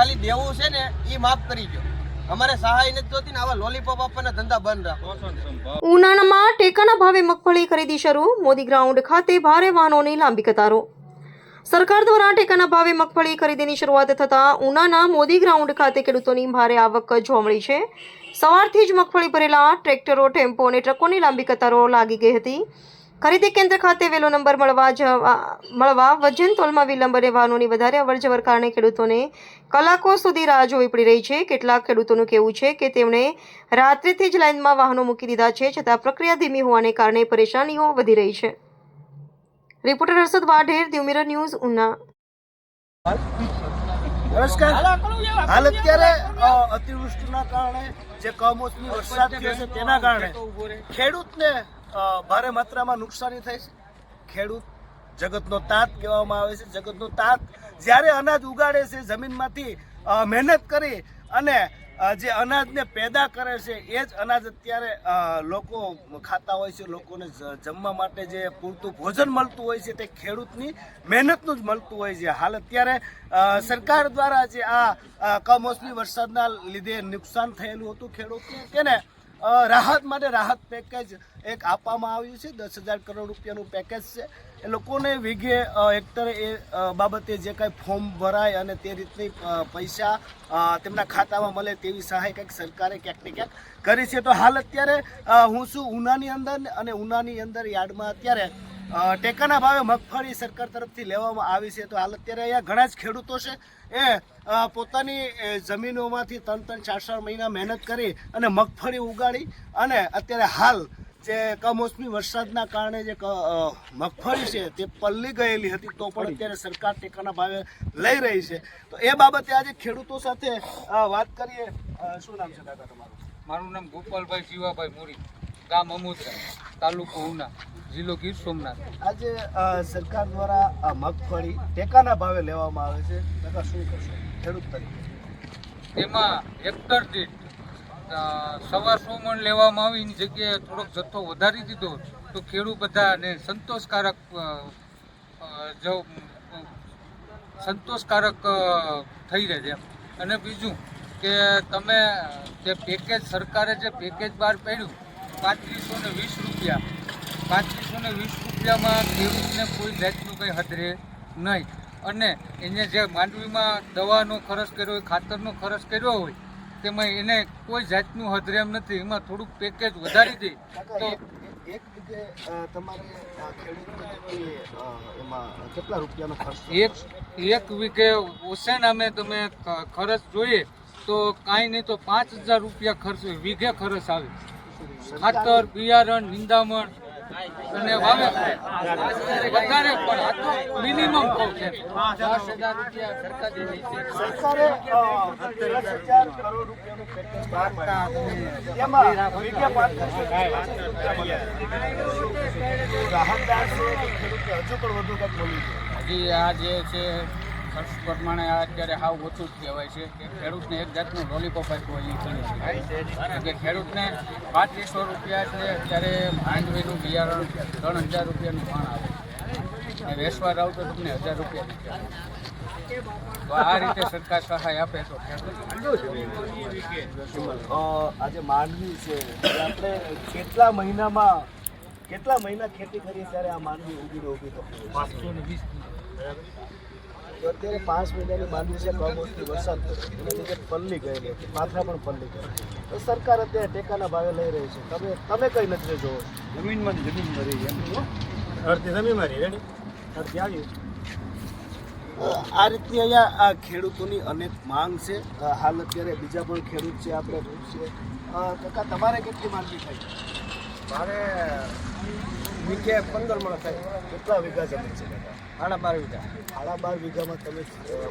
ખાલી દેવું છે ને એ માફ કરી દો અમારે સહાય નથી ધંધા બંધ રાખો. ટેકાના ભાવે મગફળી ખરીદી શરૂ. મોદી ગ્રાઉન્ડ ખાતે ભારે વાહનોની લાંબી કતારો. સરકાર દ્વારા ટેકાના ભાવે મગફળી ખરીદીની શરૂઆત થતાં ઉનાના મોદી ગ્રાઉન્ડ ખાતે ખેડૂતોની ભારે આવક જોવા મળી છે. સવારથી જ મગફળી ભરેલા ટ્રેક્ટરો, ટેમ્પો અને ટ્રકોની લાંબી કતારો લાગી ગઈ હતી. ખરીદી કેન્દ્ર ખાતે વેલો નંબર મળવા જવા મળવા વજન તોલમાં વિલંબ અને વાહનોની વધારે અવરજવર કારણે ખેડૂતોને કલાકો સુધી રાહ જોવી પડી રહી છે. કેટલાક ખેડૂતોનું કહેવું છે કે તેમણે રાત્રિથી જ લાઇનમાં વાહનો મૂકી દીધા છે, છતાં પ્રક્રિયા ધીમી હોવાને કારણે પરેશાનીઓ વધી રહી છે. Reporter Harshad Vadher Diu news, Una. નમસ્કાર. હાલ અત્યારે અતિવૃષ્ટિના કારણે, જે કમોસમી વરસાદ થયો છે, તેના કારણે ખેડૂતને ભારે માત્રામાં નુકસાની થઈ છે. ખેડૂત જગતનો તાત કહેવામાં આવે છે. જગતનો તાત જ્યારે અનાજ ઉગાડે છે, જમીનમાંથી મહેનત કરી અને જે અનાજને પેદા કરે છે, એ જ અનાજ અત્યારે લોકો ખાતા હોય છે, લોકોને જમવા માટે જે પૂરતું ભોજન મળતું હોય છે તે ખેડૂતની મહેનતનું જ મળતું હોય છે. હાલ અત્યારે સરકાર દ્વારા જે આ કમોસમી વરસાદના લીધે નુકસાન થયેલું હતું ખેડૂતને. તેને રાહત માટે રાહત પેકેજ એક આપવામાં આવ્યું છે. દસ હજાર કરોડ રૂપિયાનું પેકેજ છે. એ લોકોને વિઘે હેક્ટરે એ બાબતે જે કાંઈ ફોર્મ ભરાય અને તે રીતની પૈસા તેમના ખાતામાં મળે તેવી સહાય કંઈક સરકારે ક્યાંક ને ક્યાંક કરી છે. તો હાલ અત્યારે હું શું ઉનાની અંદર અને ઉનાની અંદર યાર્ડમાં અત્યારે ટેકાના ભાવે મગફળી સરકાર તરફથી લેવામાં આવી છે. તો હાલ અત્યારે અહીંયા ઘણા જ ખેડૂતો છે. એ પોતાની જમીનોમાંથી ત્રણ ત્રણ ચાર ચાર મહિના મહેનત કરી અને મગફળી ઉગાડી અને અત્યારે હાલ જે કમોસમી વરસાદના કારણે જે મગફળી છે તે પલ્લી ગયેલી હતી, તો પણ અત્યારે સરકાર ટેકાના ભાવે લઈ રહી છે. તો એ બાબતે આજે ખેડૂતો સાથે વાત કરીએ. શું નામ છે કાકા તમારું? મારું નામ ગોપાલભાઈ જીવાભાઈ મોરી. ગામ અમોદરા તાલુકો ઉના જિલ્લો ગીર સોમનાથ. આજે સરકાર દ્વારા મગફળી ટેકાના ભાવે લેવામાં આવે છે. તથા શું કરશો? ખેડૂત તરીકે. તેમાં હેક્ટર દીઠ અ, સવા સો મણ લેવામાં આવી એની જગ્યાએ થોડોક જથ્થો વધારી દીધો તો ખેડૂત બધાને સંતોષકારક જો સંતોષકારક થઈ રહે છે. અને બીજું કે તમે જે પેકેજ સરકારે જે પેકેજ બહાર પાડ્યું પાંત્રીસો ને વીસ રૂપિયા. પાંત્રીસો ને વીસ રૂપિયામાં ખેડૂતને કોઈ જાતનું કંઈ હદરે નહીં. અને એને જે માંડવીમાં દવાનો ખર્ચ કર્યો હોય ખાતરનો ખર્ચ કર્યો હોય તેમાં એને કોઈ જાતનું હદરેમ નથી. એમાં થોડુંક પેકેજ વધારી દે તો એક- એક વીઘે ઓસેન તમારે અ, ખેડૂતને કેટલી, અ, એમાં કેટલા રૂપિયાનો ખર્ચ એક એક વીઘે ઓછા નામે તમે ખર્ચ જોઈએ તો કાંઈ નહીં તો પાંચ હજાર રૂપિયા ખર્ચ વીઘે ખર્ચ આવે. ખાતર બિયારણ નિંદામણ અને વાવે વધારે પણ આ તો મિનિમમ કહું છે. દસ હજાર રૂપિયા સરકાર હજુ પણ વધુ હજી આ જે છે ખર્ચ પ્રમાણે આ અત્યારે હાવ ઓછું જ કહેવાય છે કે ખેડૂતને એક જાતનું લોલીપોપ આપ્યું હોય એ છે કે ખેડૂતને પાંત્રીસો રૂપિયા છે અત્યારે માંડવીનું બિયારણ ત્રણ હજાર રૂપિયાનું ભાણ આવે છે. વેસવા રાવ તો તમને હજાર રૂપિયા તો આ રીતે સરકાર સહાય આપે તો ખેડૂત આજે માંડવી છે. આપણે કેટલા મહિનામાં કેટલા મહિના ખેતી કરીએ ત્યારે આ માંડવી ઉગીને ઊભી તો? પાંચસો ને વીસ તો અત્યારે પાંચ મહિનાની માંડવી છે કમોસમી વરસાદ એના લીધે પલ્લી ગયેલી હતી. પાથરા પણ પલ્લી ગયેલી. તો સરકાર અત્યારે ટેકાના ભાવે લઈ રહી છે. તમે તમે કઈ નજરે જોવો? જમીનમાં જમીન મરી એમ અડધી જમીન મારી રેડી અડધી આવી. આ રીતની અહીંયા આ ખેડૂતોની અનેક માંગ છે. હાલ અત્યારે બીજા પણ ખેડૂત છે આપણે છે. કાકા તમારે કેટલી માંડવી થાય મારે વીઘે પંદર મણ થાય. કેટલા વીઘા જમીન છે કાકા સાડા બાર વીઘા. સાડા બાર વીઘામાં તમે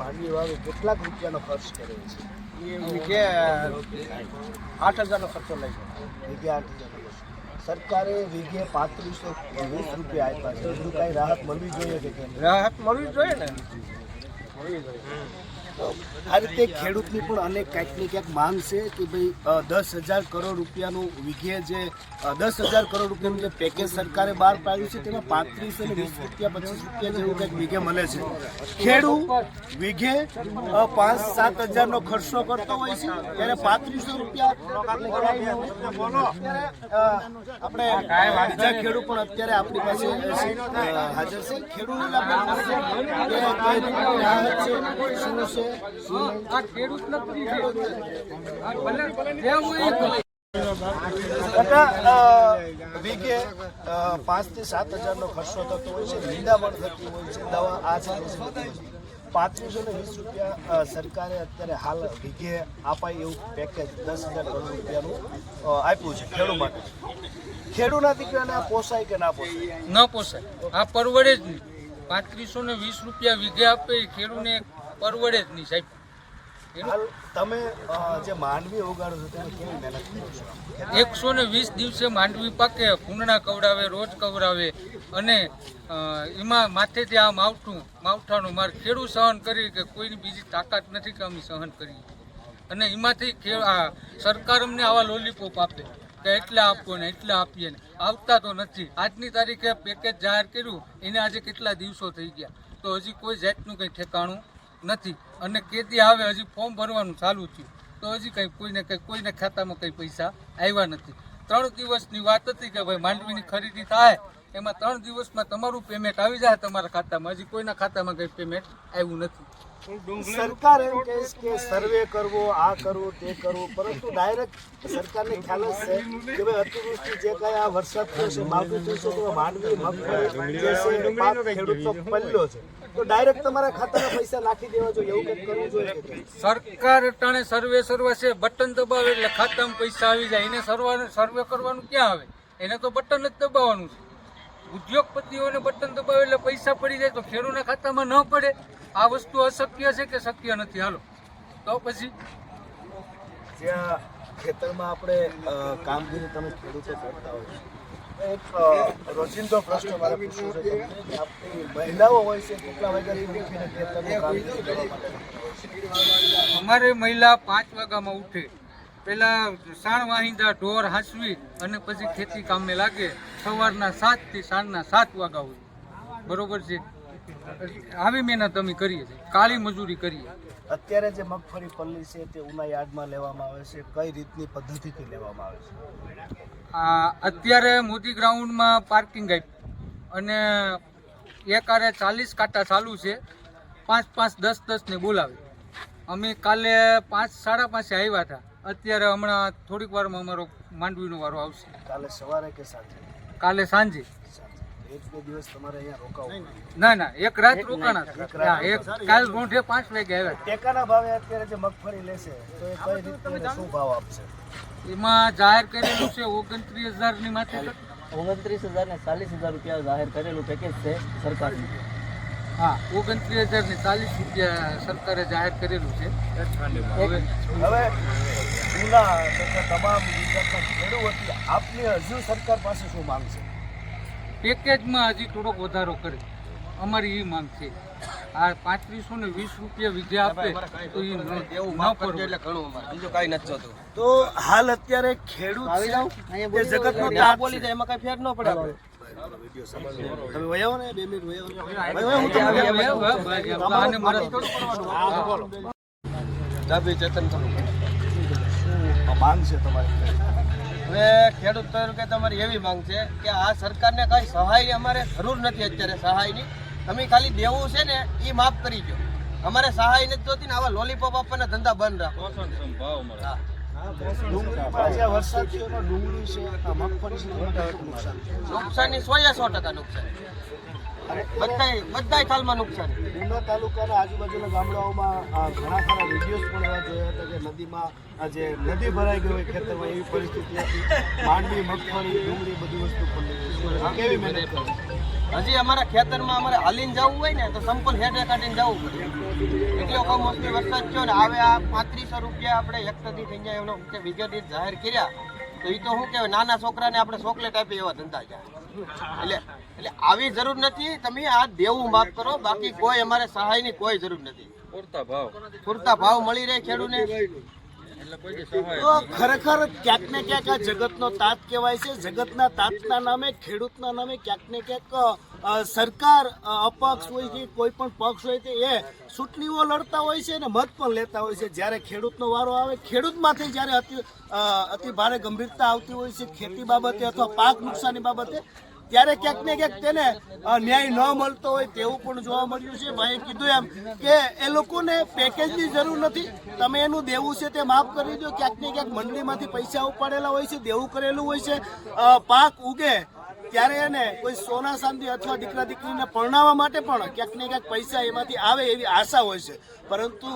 માંડવી વાવે કેટલાક રૂપિયાનો ખર્ચ કર્યો છે? એ વીઘે આઠ હજારનો ખર્ચો લઈ ગયો. વીઘે આઠ હજાર સરકારે વીઘે પાંત્રીસો વીસ રૂપિયા આપ્યા છે. હજુ કાંઈ રાહત મળવી જોઈએ કે રાહત મળવી જોઈએ ને? મળવી જોઈએ. આ રીતે ખેડૂતની પણ અનેક ક્યાંક ક્યાંક માંગ છે કે ભાઈ દસ હજાર કરોડ રૂપિયાનું વીઘે જે દસ હજાર કરોડ રૂપિયાનું જે પેકેજ સરકારે બહાર પાડ્યું છે, તેમાં પાંત્રીસ અને વીસ રૂપિયા, પચીસ રૂપિયા જેવું કંઈક વીઘે મળે છે. ખેડૂત વીઘે પાંચ, સાત હજારનો ખર્ચો કરતો હોય છે, ત્યારે પાંત્રીસો રૂપિયા આપણે બીજા ખેડૂત પણ અત્યારે આપણી પાસે હાજર છે. ખેડૂત છે છે. આ ખેડૂત નથી ભલે હોય એ કરે. કાકા અ, વીઘે પાંચથી સાત હજારનો ખર્ચો થતો હોય છે નિંદામણ થતી હોય છે દવા આ છે. પાંત્રીસો ને વીસ રૂપિયા સરકારે અત્યારે હાલ વીઘે અપાય એવું પેકેજ દસ હજાર કરોડ રૂપિયાનું આપ્યું છે ખેડૂત માટે. ખેડૂતના દીકરાને આ પોસાય કે ના પોસાય? ન પોસાય. આ પરવડે જ નહીં. પાંત્રીસો ને વીસ રૂપિયા વીઘે આપે ખેડૂને પરવડે જ નહીં સાહેબ. તમે જે માંડવી ઉગાડો છો તમે કેવી મહેનત કરો છો? એકસો ને વીસ દિવસે માંડવી પાકે કુંડણા કવડાવે રોજ કવડાવે અને એમાં માથેથી આ માવઠું માવઠાનું મારે ખેડૂત સહન કરી કે કોઈની બીજી તાકાત નથી કે અમે સહન કરીએ. અને એમાંથી આ સરકાર અમને આવા લોલીપોપ આપે કે એટલા આપો ને એટલા આપીએ ને. આવતા તો નથી. આજની તારીખે પેકેજ જાહેર કર્યું એને આજે કેટલા દિવસો થઈ ગયા? તો હજી કોઈ જાતનું કંઈ ઠેકાણું નથી. અને કેદી આવે, હજી ફોર્મ ભરવાનું ચાલુ થયું. તો હજી કંઈ કોઈને કંઈ, કોઈને ખાતામાં કંઈ પૈસા આવ્યા નથી. ત્રણ દિવસની વાત હતી કે ભાઈ માંડવીની ખરીદી થાય એમાં ત્રણ દિવસમાં તમારું પેમેન્ટ આવી જાય તમારા ખાતામાં. હજી કોઈના ખાતામાં કંઈ પેમેન્ટ આવ્યું નથી. સરકાર એમ કહે છે કે સર્વે કરવો આ કરવો તે કરવો પરંતુ ડાયરેક્ટ સરકારને ખ્યાલ જ છે કે ભાઈ અતિવૃષ્ટિ જે કાંઈ આ વરસાદ થયો છે માવઠું થયું છે તેમાં માંડવી મગફળી પાક ખેડૂતનો પલ્લો છે. તો ડાયરેક્ટ તમારા ખાતામાં પૈસા નાખી દેવા જોઈએ એવું કંઈક કરવું જોઈએ સરકાર અટાણે સર્વે સર્વે છે બટન દબાવે એટલે ખાતામાં પૈસા આવી જાય. એને સર્વે સર્વે કરવાનું ક્યાં આવે? એને તો બટન જ દબાવવાનું છે. ઉદ્યોગપતિઓને બટન દબાવે એટલે પૈસા પડી જાય તો ખેડૂતના ખાતામાં ન પડે. આ વસ્તુ અશક્ય છે કે શક્ય નથી? હાલો. તો પછી? જ્યાં ખેતરમાં આપણે કામગીરી તમે ખેડૂતો કરતા હોય એક રોજિંદો પ્રશ્ન મારે પૂછવું છે કે આપણી મહિલાઓ હોય છે કેટલા માટે? અમારે મહિલા પાંચ વાગ્યામાં ઉઠે. પેલા સાણ વાહિંદા ઢોર હાંસવી અને પછી ખેતી કામે લાગે. સવારના સાતથી સાંજના સાત વાગ્યા સુધી બરોબર છે? આવી મહેનત અમે કરીએ છીએ. કાળી મજૂરી કરીએ. અત્યારે જે મગફળી પલ્લી છે તે ઉના યાર્ડમાં લેવામાં આવે છે. કઈ રીતની પદ્ધતિથી લેવામાં આવે છે? આ અત્યારે મોદી ગ્રાઉન્ડમાં પાર્કિંગ આપી અને એક આરે ચાલીસ કાંટા ચાલુ છે. પાંચ પાંચ દસ દસને બોલાવે. અમે કાલે પાંચ સાડા પાંચે આવ્યા હતા. અત્યારે હમણાં થોડીક વારમાં અમારો માંડવીનો વારો આવશે. કાલે સવારે કે સાંજે? કાલે સાંજે. ના ના એક રાત રોકાણા એક કાલ મોઢે પાંચ વાગે આવ્યા ટેકાના ભાવે અત્યારે જે મગફળી લેશે તો એ કઈ રીતે શું ભાવ આપશે? એમાં જાહેર કરેલું છે ઓગણત્રીસ હજારની માથે ઓગણત્રીસ હજાર ને ચાલીસ હજાર રૂપિયા જાહેર કરેલું પેકેજ છે સરકારનું. હા ઓગણત્રીસ હજાર ને ચાલીસ રૂપિયા સરકારે જાહેર કરેલું છે. હવે હવે તથા તમામ ગુજરાતના ખેડૂત આપની હજુ સરકાર પાસે શું માંગ છે? પેકેજમાં હજી થોડોક વધારો કરે. અમારી એ માંગ છે. આ પાંત્રીસો ને વીસ રૂપિયા વિધે આપે તો એ એટલે ઘણું અમારે. બીજું કાંઈ નથી જોતું. તો હાલ અત્યારે ખેડૂત છે જગતનો ના તાત બોલી જાય એમાં કઈ ફેર ન પડે આપણે. તમે વયાવો ને બે મિનિટ વયાવો ચેતન માંગ છે તમારી? હવે ખેડૂત તરીકે તમારી એવી માંગ છે કે આ સરકારને કાંઈ સહાયની અમારે જરૂર નથી અત્યારે સહાયની. તમે ખાલી દેવું છે ને એ માફ કરી દો અમારે સહાય નથી જોતી ને આવા લોલીપોપ આપવાના ધંધા બંધ રાખો. નુકસાન નુકસાની સો એ સો ટકા નુકસાન. બધાય બધાય ખાલમાં નુકસાન. ઉના તાલુકાના આજુબાજુના ગામડાઓમાં ઘણા ખરા વિડીયોઝ પણ એવા જોયા હતા કે નદીમાં જે નદી ભરાઈ ગઈ હોય ખેતરમાં એવી પરિસ્થિતિ હતી. માંડવી મગફળી ડુંગળી બધી વસ્તુ પડી કેવી મહેનત કરી? હજી અમારા ખેતરમાં અમારે હાલીને જવું હોય ને તો સંપલ હેઠે કાઢીને જવું પડે. એટલો કમોસમી વરસાદ થયો ને હવે આ પાંત્રીસો રૂપિયા આપણે હેક્ટરથી થઈ જાય એનો વીઘે જાહેર કર્યા. તો એ તો શું કહેવાય નાના છોકરાને આપણે ચોકલેટ આપી એવા ધંધા જાય એટલે એટલે આવી જરૂર નથી. તમે આ દેવું માફ કરો. બાકી કોઈ અમારે સહાયની કોઈ જરૂર નથી. પૂરતા ભાવ. મળી રહે ખેડૂને. તો ખરેખર ક્યાંક ને ક્યાંક આ જગતનો તાત કહેવાય છે. જગતના તાતના નામે ખેડૂતના નામે ક્યાંક ને ક્યાંક સરકાર અપક્ષ હોય છે કોઈ પણ પક્ષ હોય તે એ ચૂંટણીઓ લડતા હોય છે અને મત પણ લેતા હોય છે. જ્યારે ખેડૂતનો વારો આવે ખેડૂતમાંથી જ્યારે અતિ અતિ ભારે ગંભીરતા આવતી હોય છે ખેતી બાબતે અથવા પાક નુકસાની બાબતે ત્યારે ક્યાંક ને ક્યાંક તેને ન્યાય ન મળતો હોય તેવું પણ જોવા મળ્યું છે. ભાઈએ કીધું એમ કે એ લોકોને પેકેજની જરૂર નથી. તમે એનું દેવું છે તે માફ કરી દો. ક્યાંક ને ક્યાંક મંડળીમાંથી પૈસા ઉપાડેલા હોય છે, દેવું કરેલું હોય છે. પાક ઉગે ત્યારે એને કોઈ સોના ચાંદી અથવા દીકરા દીકરીને પરણાવવા માટે પણ ક્યાંક ને ક્યાંક પૈસા એમાંથી આવે એવી આશા હોય છે. પરંતુ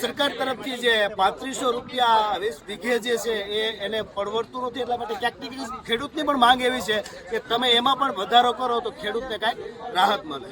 સરકાર તરફથી જે પાંત્રીસો રૂપિયા વીસ વીઘે જે છે એ એને પરવડતું નથી, એટલા માટે ક્યાંક ને ક્યાંક ખેડૂતની પણ માંગ એવી છે કે તમે એમાં પણ વધારો કરો તો ખેડૂતને કાંઈક રાહત મળે.